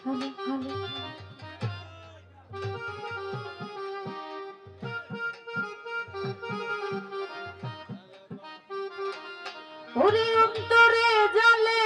hello hello ওরে অন্তরে জালে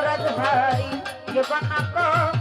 করত ভাই জীবন কো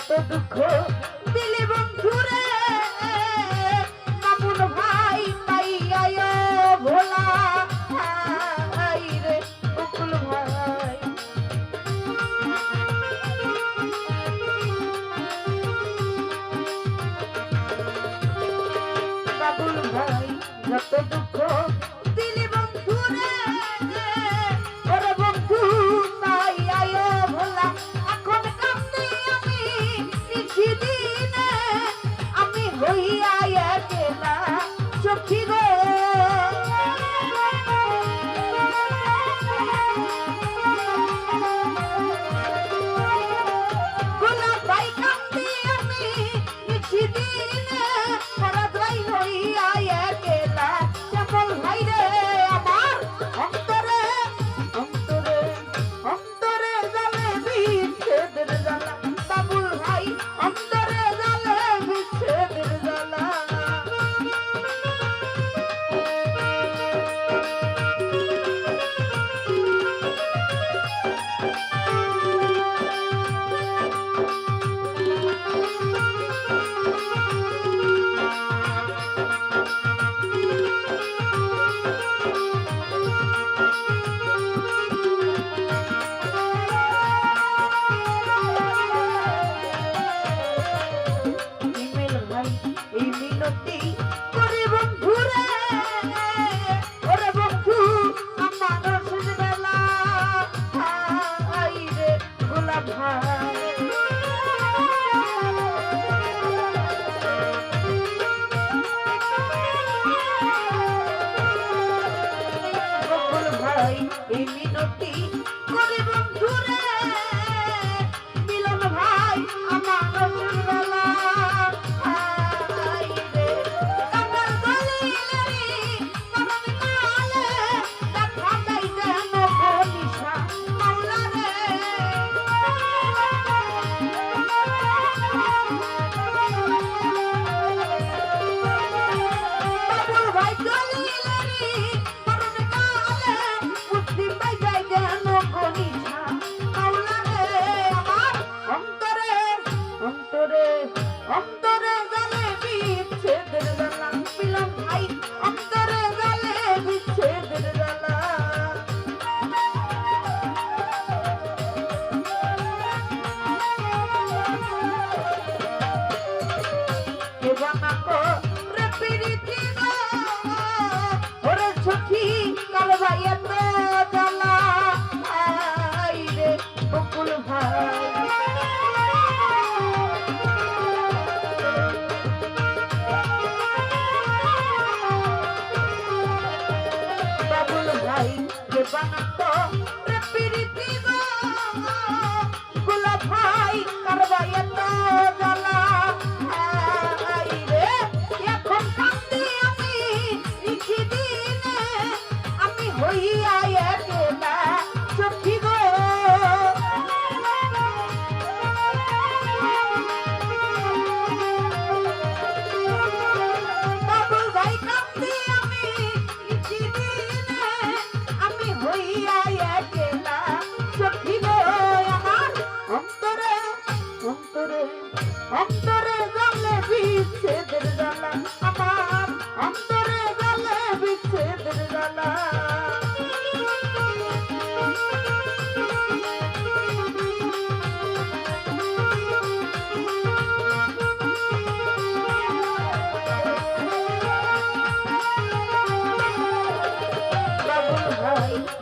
কত দুঃখ பக்தி অন্তরে জলে বিচ্ছেদের জ্বালা আমার অন্তরে জলে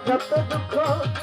দুঃখ